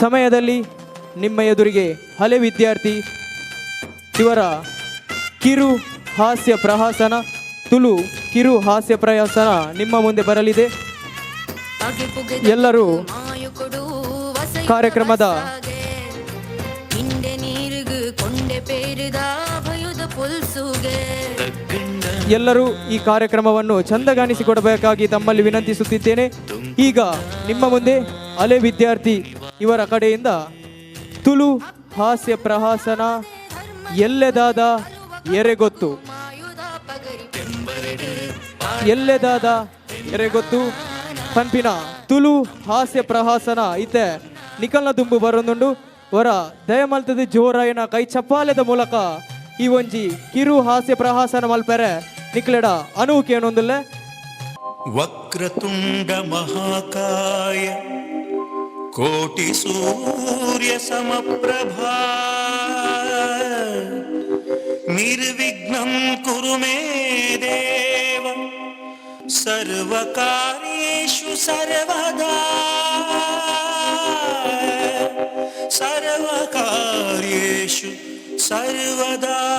ಸಮಯದಲ್ಲಿ ನಿಮ್ಮ ಎದುರಿಗೆ ಹಳೆ ವಿದ್ಯಾರ್ಥಿ, ಇವರ ಕಿರು ಹಾಸ್ಯ ಪ್ರಹಾಸನ, ತುಳು ಕಿರು ಹಾಸ್ಯ ಪ್ರಹಾಸನ ನಿಮ್ಮ ಮುಂದೆ ಬರಲಿದೆ. ಎಲ್ಲರೂ ಕಾರ್ಯಕ್ರಮದ ಎಲ್ಲರೂ ಈ ಕಾರ್ಯಕ್ರಮವನ್ನು ಚಂದಗಾಣಿಸಿಕೊಡಬೇಕಾಗಿ ತಮ್ಮಲ್ಲಿ ವಿನಂತಿಸುತ್ತಿದ್ದೇನೆ. ಈಗ ನಿಮ್ಮ ಮುಂದೆ ಅಲೆ ವಿದ್ಯಾರ್ಥಿ ಇವರ ಕಡೆಯಿಂದ ತುಳು ಹಾಸ್ಯ ಪ್ರಹಾಸನ ಎಲ್ಲೆದಾದ ಎರೆಗೊತ್ತು. ಎಲ್ಲೆದಾದ ಎರೆಗೊತ್ತು. ಪಂಪಿನ ತುಳು ಹಾಸ್ಯ ಪ್ರಹಾಸನ ಇತ್ತೆ ನಿಖಲ್ನ ದುಂಬು ಬರೊಂದುಂಡು. ವರ ದಯಮಲ್ತದ ಜೋರಾಯನ ಕೈ ಚಪ್ಪಾಲೆದ ಮೂಲಕ ಈ ಒಂಜಿ ಕಿರು ಹಾಸ್ಯ ಪ್ರಹಾಸನ ಮಲ್ಪೆರೆ ನಿಕ್ಲೆಡ ಅನುವು ಏನೊಂದಿಲ್ಲ ವಕ್ರತುಂಡ ಮಹಾಕಾಯ. कोटि सूर्य सम प्रभा निर्विघ्न कुरु मे देव। सर्वकार्येषु सर्वदा। सर्वकार्येषु सर्वदा।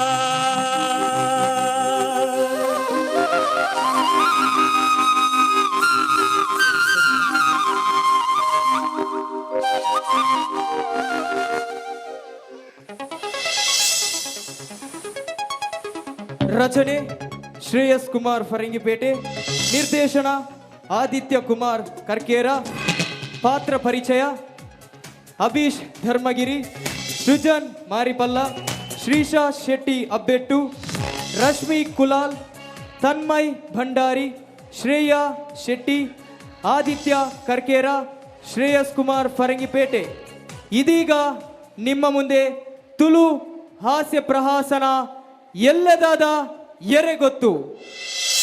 ರಚನೆ ಶ್ರೇಯಸ್ ಕುಮಾರ್ ಫರಂಗಿಪೇಟೆ, ನಿರ್ದೇಶನ ಆದಿತ್ಯ ಕುಮಾರ್ ಕರ್ಕೇರ, ಪಾತ್ರ ಪರಿಚಯ ಅಭೀಶ್ ಧರ್ಮಗಿರಿ, ಸೃಜನ್ ಮಾರಿಪಲ್ಲ, ಶ್ರೀಶಾ ಶೆಟ್ಟಿ ಅಬ್ಬೆಟ್ಟು, ರಶ್ಮಿ ಕುಲಾಲ್, ತನ್ಮಯ್ ಭಂಡಾರಿ, ಶ್ರೇಯಾ ಶೆಟ್ಟಿ, ಆದಿತ್ಯ ಕರ್ಕೇರ, ಶ್ರೇಯಸ್ ಕುಮಾರ್ ಫರಂಗಿಪೇಟೆ. ಇದೀಗ ನಿಮ್ಮ ಮುಂದೆ ತುಳು ಹಾಸ್ಯ ಪ್ರಹಾಸನ ಎಲ್ಲದಾದ ಎರೆಗೊತ್ತು ಅಲ್ಲಿ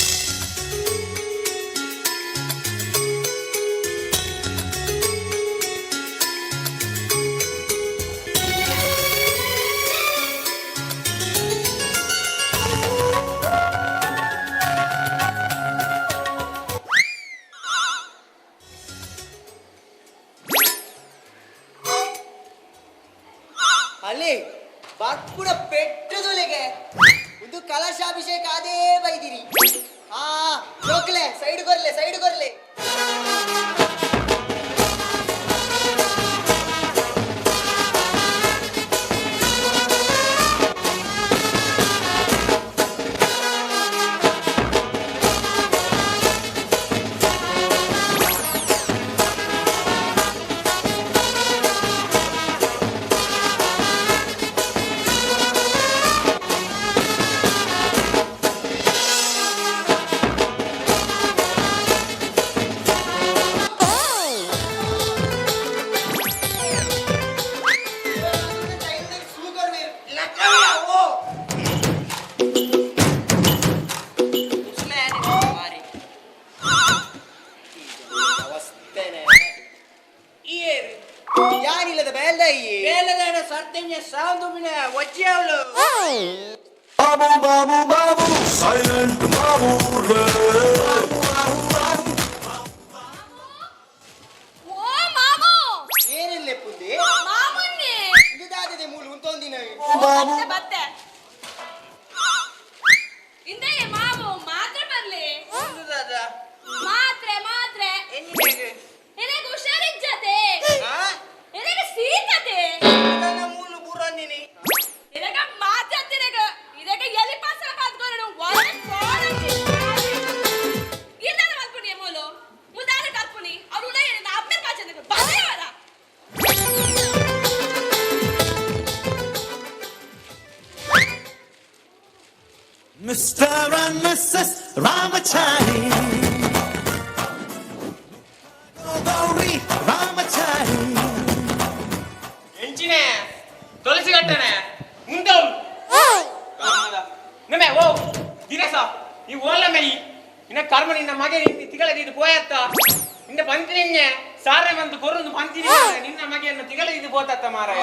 ಸಾರೆ ಬಂದು ಕೊರೊಂದು ಪಂಚಿನಿ ನಿನ್ನ ಮಗೆಯನ್ನು ತಿಗಳದಿ ಬೋತತ್ತ ಮಾರಾಯ.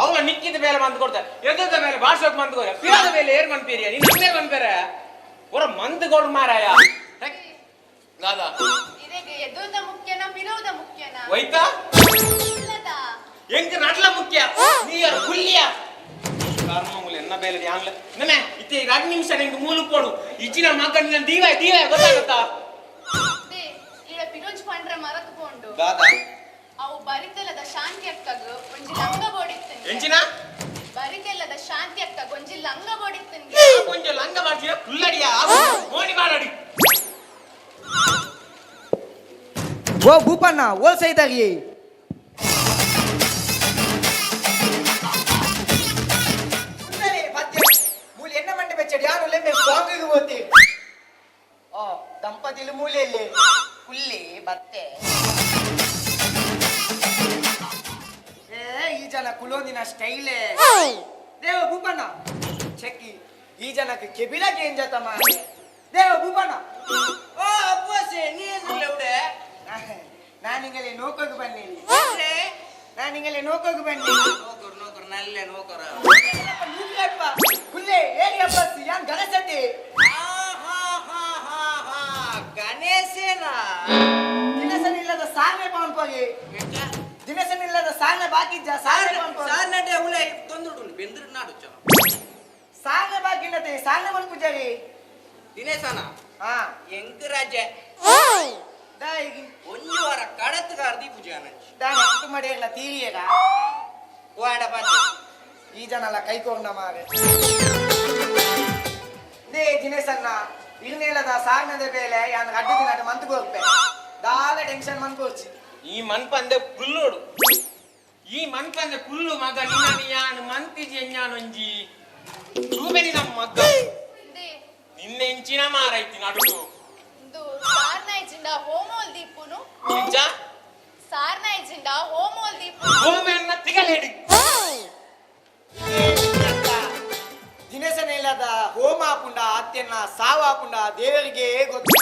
ಅವಳ ನಿಕ್ಕಿದ ಮೇಲೆ ಬಂದು ಕೊಡ್ತ ಎದ್ದದ ಮೇಲೆ ಭಾಷೆಗೆ ಬಂದು ಕೊಡ ಪಿರಾದ ಮೇಲೆ ಏರ್ ಬಂದ್ಪೀರಿಯ ನಿನ್ನ ಹಂಗೆ ಬಂದ್ಬೇರೆ ಒರ ಮಂದು ಕೊಡು ಮಾರಾಯ. ದಾದಾ ಇದಕ್ಕೆ ಮುಖ್ಯನ ಮುಖ್ಯನಾ ಮುಖ್ಯನ? ಹೋಯ್ತಾ? ಎಂಕ್ ನಡ್ಲ ಮುಖ್ಯ? ನೀ ಯಾರು ಹುಲ್ಲಿಯ? ಕರ್ಮಮೂಲ ಎನ್ನ ಬೇಲೆ ಯಾನ್ಲ ನನೆ ಇತ್ತೆ ಎರಡು ನಿಮಿಷ ನಿಂಗೆ ಮೂಲು ಕೊಡು. ಇಚ್ಚಿನ ಮಗನ ನಿನ್ನ ದೀವ ದೀವ ಗೊತ್ತಾಗುತ್ತಾ? ಪಿನೋಜ್ ಪಂಡ್ರೆ ಮರಕ್ ಪೋಂಡು ದಾದ. ಅವು ಬರಿತೆಲ್ಲದ ಶಾಂತಿ ಅಕ್ಕಗ ಒಂಜಿ ಲಂಗ ಬೋಡಿತ್ತನ್ ಎಂಚಿನ? ಬರಿತೆಲ್ಲದ ಶಾಂತಿ ಅಕ್ಕಗ ಒಂಜಿ ಲಂಗ ಬೋಡಿತ್ತನ್ ಕೊಂಚ ಲಂಗ ಮಾಡ್ತೀಯ ಪುಲ್ಲಡಿಯ ಮೋನಿ ಮಾಡಡಿ ಓ ಭೂಪಣ್ಣ ಓಲ್ ಸೈತಾಗಿ. ಸ್ಟೈಲೇ. ದೇವ ಭೂಪಣ್ಣ. ಚೆಕ್ಕಿ. ಈ ಜನಕ್ಕೆ ಕೆಬಿಲಕ್ಕೆ ಏನ್ ಜತ ಮಾಡಿ ದೇವ ಭೂಪಣ್ಣ. ಓ ಅಪ್ಪಸೆ ನೀ ಉಡೆ ನಾನಿಂಗಲೇ ನೋಕೋಗಿ ಬನ್ನಿ ನಾನಿಂಗಲೇ ನೋಕೋಗಿ ಬನ್ನಿ ನೋಕರು ನೋಕರು ನಲ್ಲೆ ನೋಕರ. ಕುಲ್ಲೆ ಏರಿ ಅಪ್ಪಸ್ ಯಾನ್ ಗಣಸತಿ? ಗಣೇಶನ? ದಿನಸನಿಲ್ಲದ ಸಾಮೆ ಪಾಂಪಗೆ ದಿನಸನಿಲ್ಲದ ಸಾಲ ಬಾಕಿ ಪಾಂಪ ಸಾರ್ನಡೆ ಹುಳ ತೊಂದುಡು ಬೆಂದ್ರ ನಾಡು ಚಲ. ಸಾನೆ ಬಾಕಿಲ್ಲದೆ ಸಾನೆ ಮಲ್ಪುಜರಿ ದಿನೇಶನ ಹಾ. ಎಂಕ ರಾಜೆ ದಾಯಿಗೆ ಒಂದು ವಾರ ಕಡತ್ಗಾರ್ದಿ ಪೂಜೆ ಅನಂಚಿ ದಾನ ಮಾಡಿ ಎಲ್ಲ ತೀರಿಯಲ್ಲ ಓಡ ಬಾತಿ. ಈ ಜನ ಎಲ್ಲ ಕೈಕೊಂಡ ಮಾರೆ. ದೇ ದಿನೇಶನ್ನ ಇಲ್ನೇಲದ ಸಾಗನದ ಬೇಲೆ ಯಾನ ಅಡ್ಡ ದಿನ ಮಂತ್ ಹೋಗ್ಬೇಕು ದಾಲ ಟೆನ್ಷನ್ ಮನ್ಕೋರ್ಚಿ ಈ ಮನ್ಪಂದೆ ಕುಲ್ಲೋಡು ಈ ಮನ್ಪಂದೆ ಕುಲ್ಲು ಮಗ ನಿನ್ನ ಯಾನ್ ಮಂತಿಜಿ ಎಂಜಾನೊಂಜಿ ತೂಬೆನಿ ನಮ್ಮ ಮಗ್ಗ ನಿನ್ನ ಎಂಚಿನ ಮಾರೈತಿ ನಡುಕು ಸಾರ್ನಾಯ್ಜಿಂಡ ಹೋಮೋಲ್ ದೀಪುನು. ಎಂಚ ಸಾರ್ನಾಯ್ಜಿಂಡ ಹೋಮೋಲ್ ದೀಪು ಭೂಮಿಯನ್ನ ತಿಗಲೇಡಿ. ದಿನೇಶನ ಇಲ್ಲದ ಹೋಮ ಹಾಪುಂಡ ಅತ್ತೆನ್ನ ಸಾವು ದೇವರಿಗೆ ಗೊತ್ತು.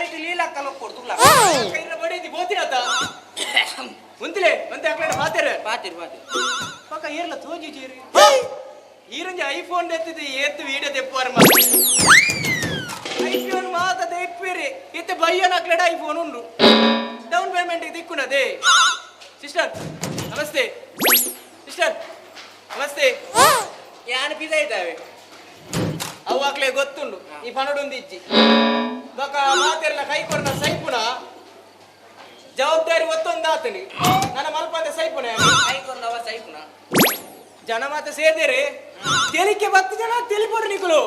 ಬರೀಟಿ ಲೀಲ ಕಲ ಕೊಡ್ತುಲ್ಲ. ಕೈನ ಬಡಿದಿ ಬೋತಿರತ ಮುಂತಿಲೆ ಮಂತೆ ಅಕ್ಲೇನ ಮಾತೇರೆ ಪಾತಿರ್ ಪಾತಿರ್ ಪಕ್ಕ ಏರ್ಲ ತೋಜಿ ಜೀರಿ ಈರಂಜಿ ಐಫೋನ್ ಎತ್ತಿದ್ದು ಏತ್ತು ವಿಡಿಯೋ ತೆಪ್ಪುವಾರ ಮಾತು. ಐಫೋನ್ ಮಾತ ತೆಪ್ಪಿರಿ. ಇತ್ತೆ ಬಯ್ಯನ ಅಕ್ಲೇಡ ಐಫೋನ್ ಉಂಡು. ಡೌನ್ ಪೇಮೆಂಟ್ ದಿಕ್ಕುನದೆ. ಸಿಸ್ಟರ್ ನಮಸ್ತೆ. ಸಿಸ್ಟರ್ ನಮಸ್ತೆ. ಯಾನ್ ಪಿದ ಇದ್ದಾವೆ? ಅವು ಅಕ್ಲೆ ಗೊತ್ತುಂಡು. ಈ ಪನಡೊಂದು ಇಜ್ಜಿ ಬಕ ಮಾತೆರ್ಲ ಕೈ ಕೊರ್ನ ಸೈಪುನ. ಜವಾಬ್ದಾರಿ ಒತ್ತೊಂದಾತನಿ ನನ್ನ ಮಲ್ಪಂದ ಸೈಪುನ? ಐಕೊಂದವ ಸೈಪುನ? ಜನ ಮಾತ ಸೇರ್ದೇರಿ. ತೆಲಿಕೆ ಬತ್ತು ಜನ ತೆಲಿಪೊರು ನಿಕುಲು.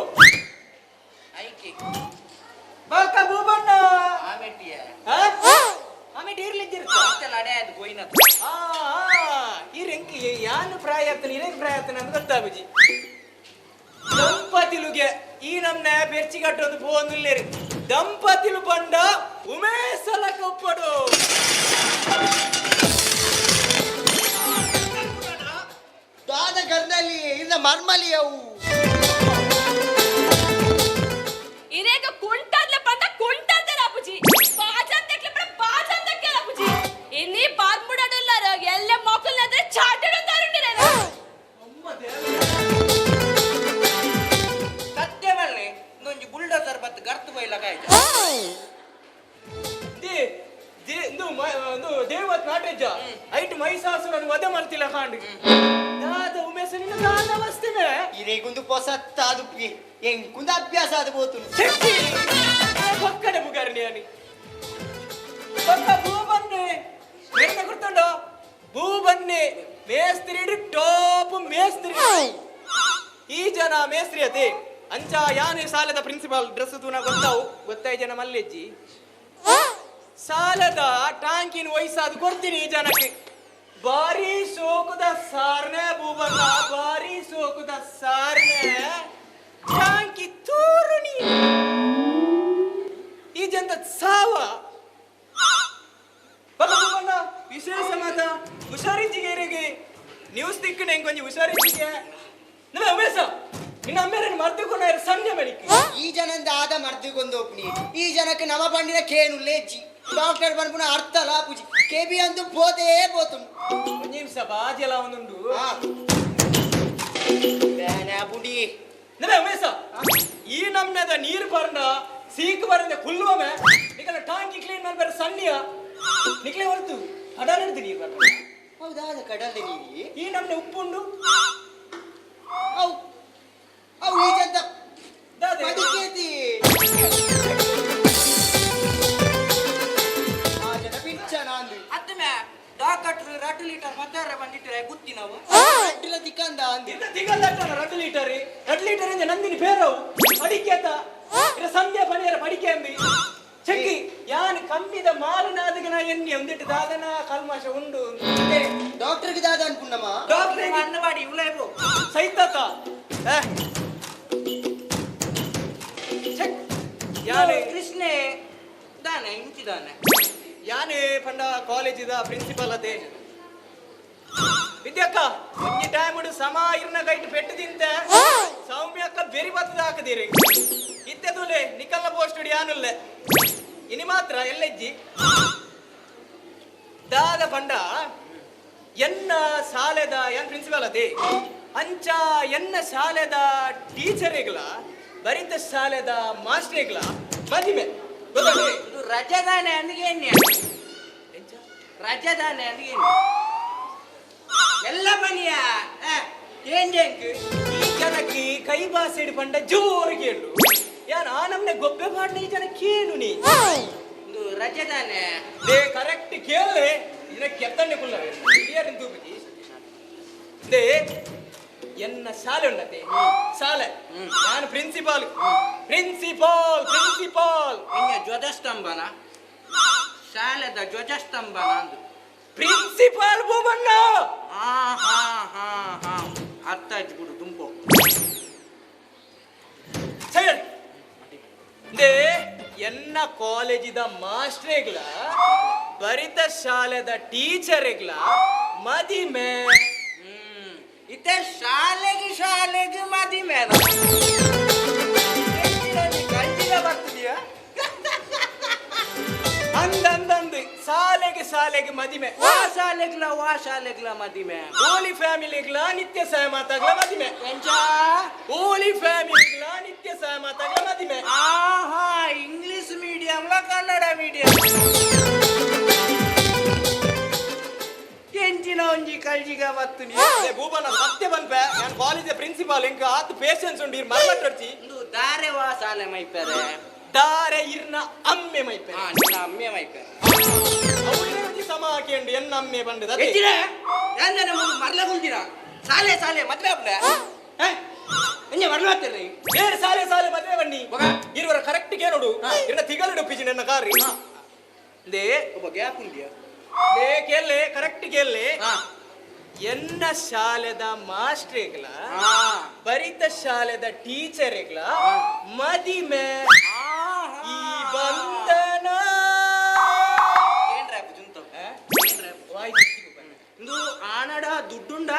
ಐಕಿ. ಬೊಕ ಭೂಬಣ್ಣ ಆಮೆಟ್ಟಿಯ ಆಮೇಲೆ ಇರ್ಲಿದ್ದಿರ್ತ ಇಷ್ಟೆಲ್ಲ ಅಡೆ ಆಯ್ತು ಗೋಯಿನ ಆ ಆ, ಈ ರೆಂಕಿ ಯಾನು ಪ್ರಾಯತ್ನ ಇರೇನು ಪ್ರಾಯ ಆಗ್ತಾನೆ ಅಂತ ಗೊತ್ತಾಗುಜಿ ದಂಪತಿಲುಗೆ ಈ ನಮ್ನ ಬೆರ್ಚಿಗಟ್ಟೊಂದು ಪೋಂದುಲ್ಲೇರಿ ದಂಪತಿಲು ಬಂಡ ಉಮೇಸಲ ಕೊಪ್ಪಡು ದಾದ ಗರ್ನಲ್ಲಿ ಇಲ್ಲ ಮರ್ಮಲಿ ಅವು ಇರೇಗ ಕುಂಟದ್ಲೆ ಬಂದ ಕುಂಟದ್ದೆ ಅಪ್ಪುಜಿ ಬಾಜಂತಕ್ಲೆ ಬರ ಬಾಜಂತಕ್ಕೆ ಅಪ್ಪುಜಿ ಇನ್ನಿ ಬಾದ್ಮುಡಡುಲ್ಲಾರ ಎಲ್ಲ ಮಕ್ಕಳನ್ನೇ ಚಾಟೆಡು ತರುಂಡಿರೇನ ಸತ್ಯ ಬುಲ್ಡೋಸರ್ ಬತ್ತು ಗರ್ತು ಬೈಲ ಕಾಯ್ತು ದೇ ದೇ ಇದು ಮ- ಇದು ದೇವತ್ ನಾಟೇಜ ಐಟ್ ಮೈಸಾಸುರನ್ ವಧ ಮಾಡ್ತಿಲ್ಲ ಕಾಂಡ್ ದಾದ ಉಮೇಸನಿನ ದಾದ ವಸ್ತಿವೆ ಇರೇಗುಂದು ಪೊಸತ್ತ ಅದುಪ್ಪಿ ಎಂಕುಂದ ಅಭ್ಯಾಸ ಅದು ಬೋತುನು ಶಕ್ತಿ ಪಕ್ಕಡೆ ಬುಗಾರಣಿ అని ಪಕ್ಕ ಭೂ ಬನ್ನಿ ಬೇರೆ ಕೊಡ್ತಂಡು ಭೂ ಬನ್ನಿ ಮೇಸ್ತ್ರಿ ಟಾಪ್ ಮೇಸ್ತ್ರಿ ಈ ಜನ ಮೇಸ್ತ್ರಿ ಅತಿ ಅಂಚ ಯಾನೆ ಸಾಲದ ಪ್ರಿನ್ಸಿಪಾಲ್ ಡ್ರೆಸ್ ತೂನ ಗೊತ್ತಾವು? ಗೊತ್ತಾಯ್ ಜನ ಮಲ್ಲೆಜ್ಜಿ. ಸಾಲದ ಟಾಂಕಿನ ವಯಸ್ಸಾದ ಕೊಡ್ತೀನಿ ಈ ಜನಕ್ಕೆ. ಬಾರಿ ಸೋಕುದ ಸಾರ್ನೆ ಬೂಬಲ್ಲ ಬಾರಿ ಸೋಕುದ ಸಾರ್ನೆ ಟಾಂಕಿ ತೂರು ನೀ ಈ ಜನದ ಸಾವ. ವಿಶೇಷ ಮಾತ. ಹುಷಾರಿಂಜಿಗೆರಿಗೆ ನ್ಯೂಸ್ ತಿಕ್ಕಣೆ ಕೊಂಚ ಹುಷಾರಿಂಜಿಗೆ ನಮ್ಮ ಅಮೇಸ ನಿನ್ನ ಅಮ್ಮೇರನ್ನು ಮರ್ದುಕೊಂಡ ಸಂಜೆ ಮಡಿಕೆ ಈ ಜನಂದ ಆದ ಮರ್ದಿಗೊಂದು ಒಪ್ನಿ ಈ ಜನಕ್ಕೆ ನಮ ಪಂಡಿನ ಕೇನು ಲೇಜಿ. ಡಾಕ್ಟರ್ ಬಂದ್ಪುನ ಅರ್ಥ ಲಾಪುಜಿ ಕೆಬಿ ಅಂತೂ ಪೋತೇ ಪೋತುಂಡು ಒಂದು ನಿಮಿಷ ಬಾಜೆಲ್ಲ ಒಂದುಂಡು ಬುಡಿ ಅಮೇಸ ಈ ನಮ್ನದ ನೀರು ಬರ್ನ ಸೀಕ್ ಬರಂದ ಕುಲ್ಲುವಮೆ ನಿಕಲ ಟಾಂಕಿ ಕ್ಲೀನ್ ಮಾಡ್ಬಾರ ಸಣ್ಣಿಯ ನಿಕ್ಲೆ ಹೊರತು. ಹಡಾಡಿದ ನೀರು ಬರ್ನ ಹೌದಾ ಅದು ಕಡಲ್ದ ನೀರಿ? ಈ ನಮ್ಮನೆ ಉಪ್ಪುಂಡು. ಅವು ಅವು ಈ ಜಂತ ದಾದೆ. ಮಡಿಕೇತಿ ಆ ಜನ ಅಂದು ಡಾಕ್ಟರ್ ಲೀಟರ್ ಮದ್ದಾರ ಬಂದಿಟ್ಟರೆ ಗುತ್ತಿ ನಾವು? ಅಡ್ಡಿಲ ದಿಕ್ಕಂದ ಅಂದು. ಇಂದ ತಿಗಲ್ದಟ್ಟನ ಎರಡು ಲೀಟರ್ ಲೀಟರ್ ಇಂದ ನಂದಿನಿ ಬೇರವು. ಮಡಿಕೇತ ಇರ ಸಂಧ್ಯಾ ಪಣಿಯರ ಮಡಿಕೆ ಅಂಬಿ ಚೆಕ್ಕಿ ಯಾನ್ ಕಂಬಿದ ಮಾಲಿನಾದಗನ ಎಣ್ಣೆ ಒಂದಿಟ್ಟು ದಾದನ ಕಲ್ಮಾಶ ಉಂಡು ಡಾಕ್ಟರ್ಗೆ ದಾದ ಅನ್ಪುಣ್ಣಮ್ಮ ಡಾಕ್ಟರ್ ಅನ್ನ ಮಾಡಿ ಇವಳೇಬು ಸೈತಾತ. ಏ. ಯಾನೆ? ಕೃಷ್ಣೆ. ದಾನೆ ಇಂಚಿದಾನೆ. ಯಾನೆ ಪಂಡ ಕಾಲೇಜಿದ ಪ್ರಿನ್ಸಿಪಲ್ ಅದೇ ವಿದ್ಯಕ್ಕ ಒಂಜಿ ಟೈಮ್ ಸಮ ಇರ್ನ ಗೈಟ್ ಪೆಟ್ಟು ತಿಂತ ಸೌಮ್ಯಕ್ಕ ಬೆರಿ ಬತ್ತದ ಹಾಕದಿರಿ. ಇತ್ತೆದುಲೆ ನಿಕಲ್ಲ ಪೋಸ್ಟ್ ಯಾನುಲ್ಲೆ? ಇನಿ ಮಾತ್ರ ಎಲ್ಲೆಜ್ಜಿ? ದಾದ ಪಂಡ ಎನ್ನ ಶಾಲೆದ ಏನ್ ಪ್ರಿನ್ಸಿಪಲ್ ಅದೇ? ಅಂಚ ಎನ್ನ ಶಾಲೆದ ಟೀಚರಿಗ್ಲ ಬರಿತ ಶಾಲೆದ ಮಾಸ್ಟರ್ಗ್ಲ ಮದಿಮೆ. ಗೊತ್ತೇ ಇದು ರಜದಾನೆ ಅಂದಿಗೆ ರಜದಾನೆ ಅಂದಿಗೆ ಎಲ್ಲ ಬನಿಯ ಏನ್ ಜಂಕ್? ಈ ಜನಕ್ಕೆ ಕೈ ಬಾಸಿಡ್ ಪಂಡ ಜೋರು ಕೇಳು ಯಾರ ಆ ನಮ್ನೆ ಗೊಬ್ಬೆ ಪಾಡ್ನ ಈ ಜನ ಕೇಳು ನೀ. ಇದು ರಜದಾನೆ. ದೇ ಕರೆಕ್ಟ್ ಕೇಳಿ ಇದನ್ನ ಕೆತ್ತಣ್ಣೆ ಕುಲ್ಲ ಹಿರಿಯರಿನ ತೂಪಿಗೆ ದೇ ಎನ್ನ ಶಾಲೆ ಉಂಡತೆ ಶಾಲೆ. ನಾನು ಪ್ರಿನ್ಸಿಪಾಲ್ ಪ್ರಿನ್ಸಿಪಾಲ್ ಪ್ರಿನ್ಸಿಪಾಲ್ ಇನ್ನ ಧ್ವಜಸ್ತಂಭನ. ಶಾಲೆದ ಧ್ವಜಸ್ತಂಭನ ಅಂದು. ಪ್ರಿನ್ಸಿಪಾಲ್ ಭೂಮಣ್ಣ! ಹಾ ಹಾ ಹಾ ಹಾ. ಅರ್ಥ ಆಯ್ತು ಬಿಡು ತುಂಬೋ ದೇ ಎನ್ನ ಕಾಲೇಜಿದ ಮಾಸ್ಟ್ರೇಗ್ಲ ಬರಿತ ಶಾಲೆದ ಟೀಚರ್ಗ್ಲ ಮದಿಮೆ ಹ್ಮ್ ಇತ್ತೆ ಶಾಲೆಗೆ ಶಾಲೆಗೆ ಕಲ್ಜಿಗ ಬರ್ತಿದ್ಯಾ? ಅಂದಂದಂದು ಶಾಲೆಗೆ ಶಾಲೆಗೆ ಮದಿಮೆ ವಾ ಶಾಲೆಗ್ಲ ವಾ ಶಾಲೆಗ್ಲ ಮದಿಮೆ ಹೋಲಿ ಫ್ಯಾಮಿಲಿಗ್ಲ ನಿತ್ಯ ಸಹ ಮಾತಾಗ್ಲ ಮದಿಮೆ ಹೋಲಿ ಫ್ಯಾಮಿಲಿಗ್ಲ ನಿತ್ಯ ಸಹ ಮಾತಾಗ್ಲ ಮದಿಮೆ ಆಹಾ ಇಂಗ್ಲಿಷ್ ಮೀಡಿಯಂಲ ಕನ್ನಡ ಮೀಡಿಯಂ ಎಂಚಿನ ಒಂಜಿ ಕಲ್ಜಿಗ ಬತ್ತು ನೀ ಭೂಪನ ಸತ್ಯ ಬಂದ್ಪೆ ನಾನು ಕಾಲೇಜ್ ಪ್ರಿನ್ಸಿಪಾಲ್ ಎಂಕ ಆತ್ ಪೇಷನ್ಸ್ ಉಂಡು ಇರ್ ರಚಿ ಇಂದು ದಾರೆ ವಾ ಸಾಲೆ ಮೈಪೆರೆ. ದಾರೆ ಇರ್ನ ಅಮ್ಮೆ ಮೈಪೆ ಹಾ ನಿನ್ನ ಅಮ್ಮೆ ಮೈಪೆರೆ. ಅವಳಿ ಸಮ ಹಾಕಿಂಡು ಎನ್ನ ಅಮ್ಮೆ ಬಂದದ ಹೆಚ್ಚಿನ ಎಂದನ ನಾನು ಮರ್ಲ ಕುಂತಿನ ಸಾಲೆ ಸಾಲೆ ಮದ್ವೆ ಆಗ್ಬಿಡ ಎಂಜ ಮರ್ಲ ಆಗ್ತಿರ್ರಿ ಬೇರೆ ಸಾಲೆ ಸಾಲೆ ಮದ್ವೆ ಬನ್ನಿ. ಇರುವರ ಕರೆಕ್ಟ್ ಕೇಳೋಡು ಇರ್ನ ತಿಗಲು ಡೊಪ್ಪಿಸಿ ನನ್ನ ಕಾರಿ. ದೇ ಒಬ್ಬ ಗ್ಯಾಪ್ ಉಂಡಿಯ? ಕೇಳಲೆ ಕರೆಕ್ಟ್ ಕೇಳಲೆ ಹಾ. ಎನ್ನ ಶಾಲೆದ ಮಾಸ್ಟರ್ ಬರಿತ ಶಾಲೆದ ಟೀಚರ್ ಮದಿಮೆ ಈ ಬಂಧನ. ಆನಡ ದುಡ್ಡುಂಡ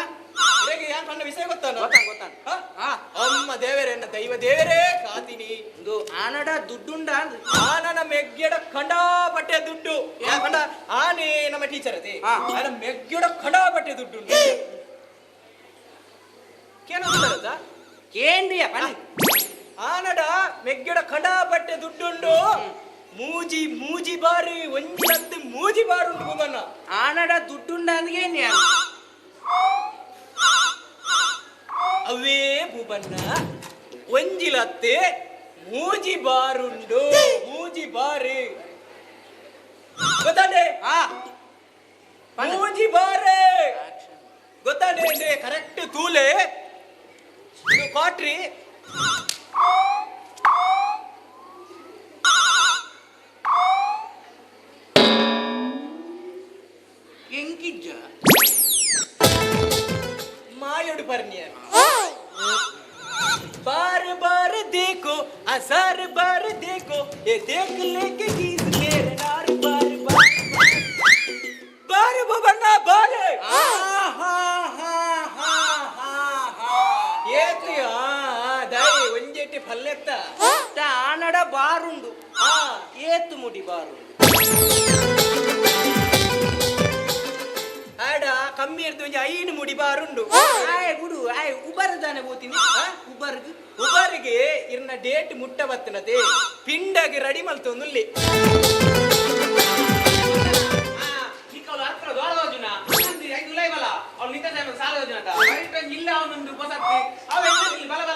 ಇರಗೆ ಯಾನ್ ನನ್ನ ವಿಷಯ ಗೊತ್ತಾನ? ಗೊತ್ತಾನ್ ಅಮ್ಮ ದೇವರೇ ಎನ್ನ ದೈವ ದೇವರೇ ಕಾತಿನಿ. ಇಂದು ಆನಡ ದುಡ್ಡುಂಡ ಆನನ ಮೆಗ್ಗೆಡ ಖಂಡಾಪಟ್ಟೆ ದುಡ್ಡು. ಯಾಕಂಡ ಆನೆ ನಮ್ಮ ಟೀಚರ್ ಅದೇ. ಆನ ಮೆಗ್ಗೆಡ ಖಂಡಾಪಟ್ಟೆ ದುಡ್ಡು ದುಡ್ಡುಂಡು ಕೇನದ ಕೇಂದ್ರಿಯ ಆನಡ ಮೆಗ್ಗೆಡ ಖಂಡಾಪಟ್ಟೆ ದುಡ್ಡುಂಡು. ಮೂಜಿ ಮೂಜಿ ಬಾರಿ ಒಂಜಿ ಮೂಜಿ ಬಾರುಂಡು ಆನಡ ದುಡ್ಡುಂಡ ಅಂದ್ಗೆ ಅವೇ ಭೂಬಣ್ಣ ಒಂಜಿಲತ್ತೆ ಮೂಜಿ ಬಾರುಂಡು ಮೂಜಿ ಬಾರಿ. ಗೊತ್ತಾನೆ ಹಾ. ಮೂಜಿ ಬಾರೆ. ಗೊತ್ತಾನೆ ಕರೆಕ್ಟ್ ತೂಲೆ ಇದು ಕಾಟ್ರಿ. ಹೆಂಗಿಜ್ಜ ಬರ್ನಿಯ बार बार देखो हजार बार देखो ये देख लेके गीत मेरे नार बार बार बार बबन्ना बार ಏತು ದೈ ಒಂಜೆಟ್ಟಿ ಪಲ್ಲೆತ್ತ ಆನಡ ಬಾರುಂಡು ಆ ಏತು ಮುಡಿ ಬಾರುಂಡು ಆಡ ಕಮ್ಮಿ ಇರ್ದು ಒಂಜಿ ಐನು ಮುಡಿ ಬಾರುಂಡು. ಆಯ್ ಗುಡು ಆಯ್ ಉಬರ್ದಾನೆ ಹೋತೀನಿ ಉಬರ್ಗ್ ಉಬರ್ಗೆ ಇರ್ನ ಡೇಟ್ ಮುಟ್ಟ ಬತ್ತನದೆ ಪಿಂಡಗೆ ರೆಡಿ ಮಲ್ತೊಂದುಲ್ಲಿ ಅವ್ಳು ನಿಂತ ಸಾಲ ಯೋಜನ ಇಲ್ಲ ಅವನೊಂದು ಬಲ ಬಲ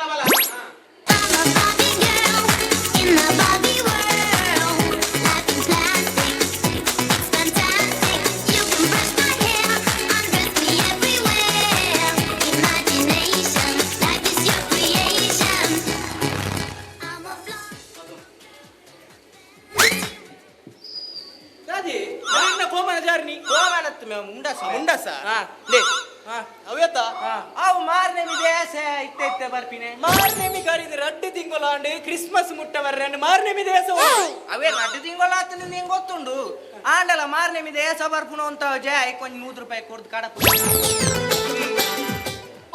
ತಿಂಗಳ ನಿಂಗೆ ಗೊತ್ತುಂಡು? ಆಂಡಲ ಮಾರನೇ ಮಿದೆ ದೇಶ ಬರ್ಪುನು ಅಂತ ಜಯ ಕೊಂಚ ನೂರು ರೂಪಾಯಿ ಕೊಡ್ದು ಕಡಪ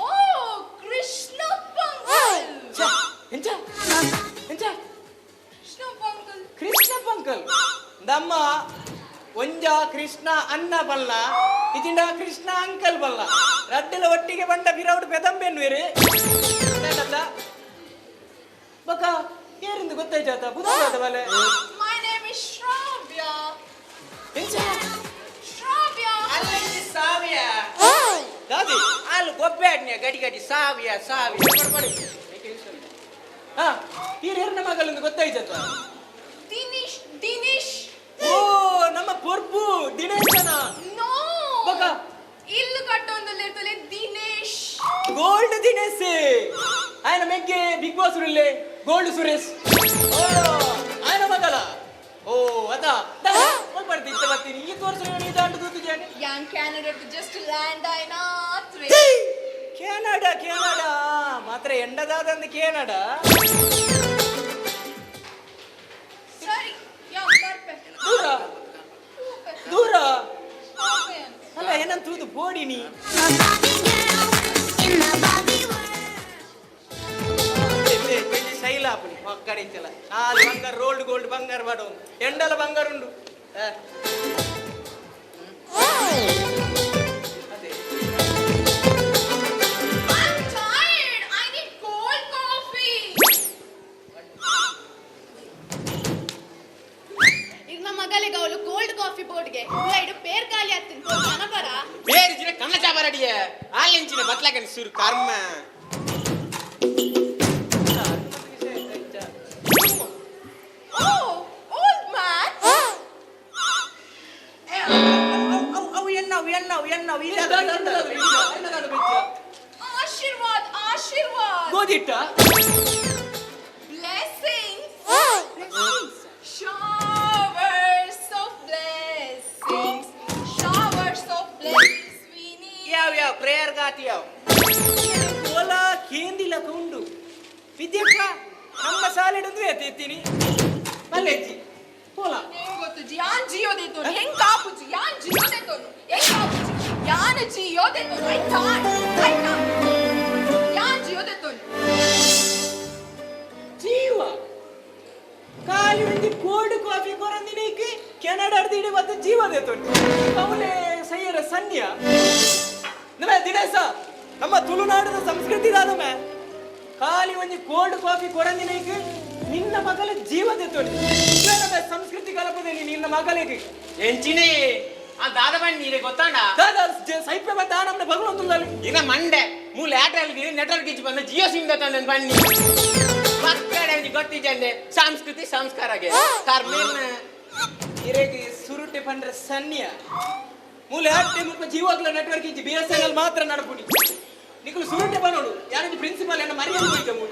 ಓ ಕೃಷ್ಣ ಎಂಚ ಎಂಚ. ಪಂಕಲ್ ನಮ್ಮ ಒಂಜ ಕೃಷ್ಣ ಅನ್ನ ಬಲ್ಲ ಇದಿಂಡ ಕೃಷ್ಣ ಅಂಕಲ್ ಬಲ್ಲ. ರಡ್ಡಲ ಒಟ್ಟಿಗೆ ಬಂಡ ಬಿರೌಡು ಪೆದಂಬೆನ್ವೇರು ಬಕ ಏರಿಂದ ಗೊತ್ತಾಯ್ತಾತ ಬುಧಾದ ಬಲೆ. ಯಾವ್ದು ಅಲ್ಲಿ ಗೊಬ್ಬೆ ಗಡಿ ಗಡಿ ಸಾವಿಯ. ಸಾವಿ ಕೊಡ್ಬೇಡಿ ಹಾ ಹೀರ್ ಹಿರಿನ ಮಗಳೊಂದು ದಿನೇಶ್ ದಿನೇಶ್. ಓ ನಮ್ಮ ಪೊರ್ಪು ದಿನೇಶನ. ನೋ. ಬಗ ಇಲ್ಲು ಕಟ್ಟೊಂದಲ್ಲಿ ದಿನೇಶ್. ಗೋಲ್ಡ್ ದಿನೇಶ್. ಆಯ್ನ ಮೆಗ್ಗೆ ಬಿಗ್ ಬಾಸ್ ರುಲ್ಲೆ ಗೋಲ್ಡ್ ಸುರೇಶ್. ಓ ಆಯನ ಮಗಳ ಓ ಅದ. ಬರ್ತಿ ಇತ್ತ ಬರ್ತೀನಿ ಈ ತೋರ್ಸ ನೀ ದಾಂಡು ದೂತಿದ್ಯಾನೆ ಯಾನ್ Canada just land ಆಯ್ನಾ three Canada Canada ಮಾತ್ರ ಎಂಡದಾದಂದು ಕೆನಡಾ ಸರಿ ಯಾ ಬರ್ಪೆ ದೂರ ದೂರ ಬರ್ಪೆ ಅಲ್ಲ ಏನಂತೂದು ಬೋಡಿನಿ I'm a Barbie girl in the Barbie world. ಶೈಲಾಪನಿ ಒಕ್ಕಡೆ ಇತ್ತಲ್ಲ ಹಾಲು ಬಂಗಾರ ರೋಲ್ಡ್ ಗೋಲ್ಡ್ ಬಂಗಾರ ಬಾಡು ಎಂಡಲ ಬಂಗಾರ ಉಂಡು ಆ. ಅದೇ I'm tired. I need cold coffee. ಈಗ ನಮ್ಮ ಮಗಳಿಗೆ ಅವಳು ಕೋಲ್ಡ್ ಕಾಫಿ ಬೋರ್ಡ್ಗೆ ಇಡು ಪೇರ್ ಖಾಲಿ ಆಗ್ತೀನಿ ಕನಪರ ಬೇರಿಜಿನ ಕಣ್ಣ ಚಾಬರಡಿಯ ಆಲೆಂಚಿನ ಬತ್ಲಾಕನ್ ಸುರು ಕರ್ಮ ಪೋಲ ಹೆಂಗ್ ಗೊತ್ತು ಯಾನ್ ಜಿಯೋ ದೇತೋನು ಹೆಂಗ್ ಕಾಪುಜಿ ಯಾನ್ ಜಿಯೋ ದೇತೋನು ಹೆಂಗ್ ಕಾಪುಜಿ ಯಾನ್ ಜಿಯೋ ದೇತೋನು ಐ ಕಾಂಟ್ ಐ ಕಾಂಟ್ ಯಾನ್ ಜಿಯೋ ದೇತೋನು ಜೀವ. ಕಾಲಿ ಒಂಜಿ ಕೋಲ್ಡ್ ಕಾಫಿ ಕೊರಂದಿನೀಕಿ ಕೆನಡಾಡ್ದು ಇಡಿ ಮತ್ತೆ ಜೀವ ದೇತೊಂಡು ಅವಳೆ ಸೈಯರ ಸನ್ಯ. ನಮೆ ದಿನೇಶ, ನಮ್ಮ ತುಳುನಾಡದ ಸಂಸ್ಕೃತಿ ಮೇ ಖಾಲಿ ಒಂಜಿ ಕೋಲ್ಡ್ ಕಾಫಿ ಕೊರಂದಿನೀಕಿ ನಿನ್ನ ಮಗಲ ಜೀವ ದೇತೊಂಡು ಇದೇ ನಮ್ಮ ಸಂಸ್ಕೃತಿ ಕಲಪದಲ್ಲಿ ನಿನ್ನ ಮಗಳಿಗೆ ಎಂಚಿನೇ ಆ ದಾದ ಬನ್ನಿ ನೀರೆ ಗೊತ್ತಾಂಡ ದಾದ ಜ- ಸೈಪೆ ಮತ್ತೆ ನಮ್ಮನೆ ಇನ್ನ ಮಂಡೆ ಮೂಲ ಏರ್ಟೆಲ್ಗೆ ನೆಟ್ವರ್ಕ್ ಇಚ್ಚಿ ಬಂದ ಜಿಯೋ ಸಿಮ್ ತಂದೆ ಬನ್ನಿ ಮಕ್ಕಳ ಗೊತ್ತಿದ್ದೆ ಸಂಸ್ಕೃತಿ ಸಂಸ್ಕಾರಗೆ. ಕರ್ಮೇನ. ಇರೇಗಿ ಸುರುಟೆ ಪಂಡ್ರೆ ಸನ್ಯ. ಮೂಲೆ ಹಾಕ್ತೆ ಮುಲ್ಪ ಜೀವಾಗ್ಲ ನೆಟ್ವರ್ಕ್ ಇಜ್ಜಿ ಬಿ ಎಸ್ ಎನ್ ಎಲ್ ಮಾತ್ರ ನಡಪುಡಿ ನಿಕಲು ಸುರುಟೆ ಬನ್ನೋಡು ಯಾರಿಗೆ ಪ್ರಿನ್ಸಿಪಲ್ ಎನ್ನ ಮರ್ಯಾದೆ ಹೋಯ್ತ ಮೂಲ.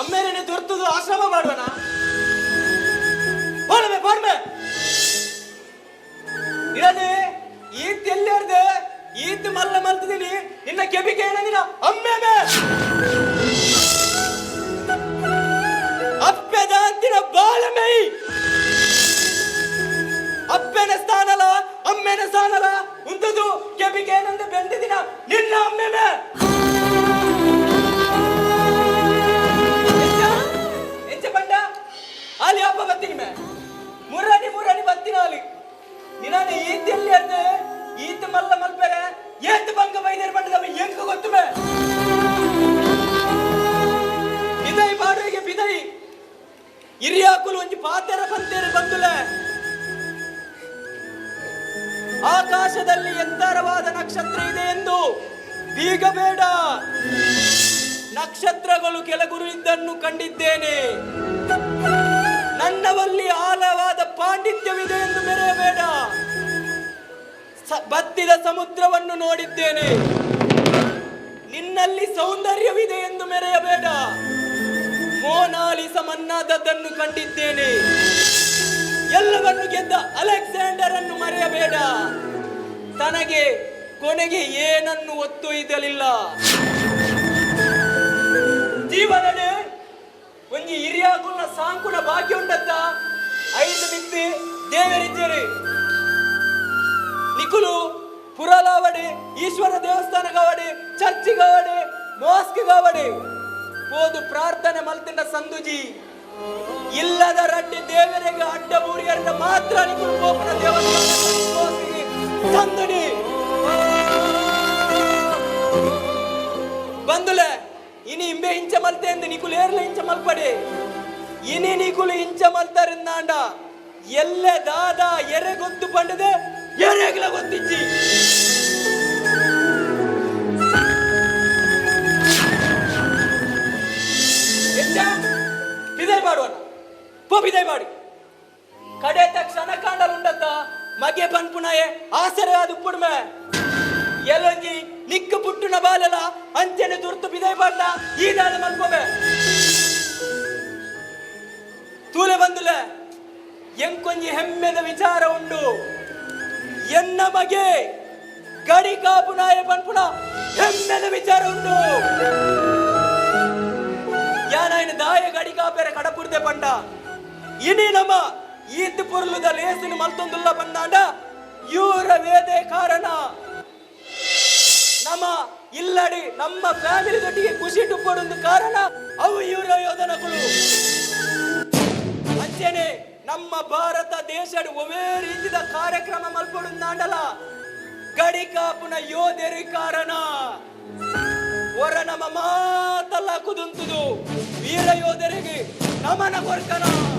ಅಮ್ಮೇನೆ ದೊರೆತದು ಆಶ್ರಮ ಮಾಡೋಣ ಬಾಡ್ಮೆ ಬಾಡ್ಮೆ ಇರದೆ ಈತ್ ಎಲ್ಲಾರ್ದೆ ಈತ್ ಮಲ್ಲ ಮಲ್ತಿದ್ದೀನಿ ನಿನ್ನ ಕೆಬಿಕೆ ಏನಂದಿನ ಅಮ್ಮೆಮೆ ಅಪ್ಪೆದ ಬಾಳ ಬಾಲಮೈ ಅಪ್ಪೆನ ಸ್ಥಾನಲ ಅಮ್ಮೆನ ಸ್ಥಾನಲ ಉಂತದು ಕೆಬಿಕೆ ಏನಂದ ಬೆಂದಿದಿನ ನಿನ್ನ ಅಮ್ಮೆಮೆ ಎಂಚ ಪಂಡ? ಅಲ್ಲಿ ಅಪ್ಪ ಬತ್ತಿನಿ ಮೇ. ಮುರನಿ ಮುರನಿ ಬತ್ತಿನ ಅಲ್ಲಿ ಬಿದೈ ಬಾಡುವಿಗೆ ಬಿದೈ ಹಿರಿಯಾಕುಲು ಒಂಜಿ ಪಾತೆರ ಪಂತೇರು ಬಂದುಲೆ. ಆಕಾಶದಲ್ಲಿ ಎತ್ತರವಾದ ನಕ್ಷತ್ರ ಇದೆ ಎಂದು ಬೀಗಬೇಡ ನಕ್ಷತ್ರಗಳು ಕೆಲಗುರು ಇದ್ದನ್ನು ಕಂಡಿದ್ದೇನೆ. ನನ್ನವಲ್ಲಿ ಆಳವಾದ ಪಾಂಡಿತ್ಯವಿದೆ ಎಂದು ಮೆರೆಯಬೇಡ. ಬತ್ತಿದ ಸಮುದ್ರವನ್ನು ನೋಡಿದ್ದೇನೆ. ನಿನ್ನಲ್ಲಿ ಸೌಂದರ್ಯವಿದೆ ಎಂದು ಮೆರೆಯಬೇಡ. ಮೋನಾಲಿಸ ಮನ್ನಾದದ್ದನ್ನು ಕಂಡಿದ್ದೇನೆ. ಎಲ್ಲವನ್ನು ಗೆದ್ದ ಅಲೆಕ್ಸಾಂಡರ್ ಅನ್ನು ಮರೆಯಬೇಡ. ತನಗೆ ಕೊನೆಗೆ ಏನನ್ನು ಒತ್ತೊಯ್ದಲಿಲ್ಲ ಜೀವನಡೆ ಒಂಜಿ ಹಿರಿಯಾಗುನ್ನ ಸಾಂಕುನ ಬಾಕಿ ಉಂಡತ್ತ. ಐದು ಬಿತ್ತಿ ದೇವರಿದ್ದೀರಿ ನಿಕುಲು ಪುರಲಾವಡೆ, ಈಶ್ವರ ದೇವಸ್ಥಾನ ಗಾವಡೆ ಚರ್ಚ್ ಗಾವಡೆ మోస్క్ ಗಾವಡೆ ಓದು ಪ್ರಾರ್ಥನೆ ಮಲ್ತಿನ ಸಂದುಜಿ, ಇಲ್ಲದ ರಡ್ಡಿ ದೇವರಿಗೆ ಅಡ್ಡ ಬೂರಿಯರನ್ನ ಮಾತ್ರ ನಿಕುಲು ಗೋಪುರ ದೇವಸ್ಥಾನ ಸಂದುಡಿ ಬಂದುಲೆ, ಇನಿ ಇಂಬೆ ಇಂಚ ಮಲ್ತೆ ಎಂದು ನಿಕುಲು ಏರ್ಲ ಇಂಚ ಮಲ್ಪಡೆ. ಇನಿ ನಿಕುಲು ಇಂಚ ಮಲ್ತಾರಿಂದಾಂಡ ಎರೆಗ್ಲ ಗೊತ್ತಿಜ್ಜಿ ಕಾಪುನಾಯ ಪನ್ಪುನ ಹೆಮ್ಮೆದ ವಿಚಾರ ಉಂಡು ಯಾನಾಯನ ದಾಯ ಗಡಿ ಬೇರೆ ಕಡಪುರ್ದೆ ಪಂಡ. ಇನಿ ನಮ ಈತ್ ಪುರ್ಲುದ ಲೇಸಿನ ಮಲ್ತೊಂದುಲ್ಲ ಬಂದಾಂಡ ಇವರ ವೇದೆ ಕಾರಣ. ನಮ ಇಲ್ಲಡಿ, ನಮ್ಮ ಫ್ಯಾಮಿಲಿ ಜೊತೆಗೆ ಖುಷಿ ಟುಪ್ಪಡೊಂದು ಕಾರಣ ಅವು ಇವರ ಯೋಧನಗಳು ಅಂಚೆನೆ ನಮ್ಮ ಭಾರತ ದೇಶದ ಒವೇ ರೀತಿದ ಕಾರ್ಯಕ್ರಮ ಗಡಿ ಕಾಪುನ ಯೋಧರಿ ಕಾರಣ. ಒರ ನಮ್ಮ ಮಾತಲ್ಲ ಕುದುಂತುದು. ವೀರ ಯೋಧರಿಗೆ ನಮನ ಕೊರ್ಕನ.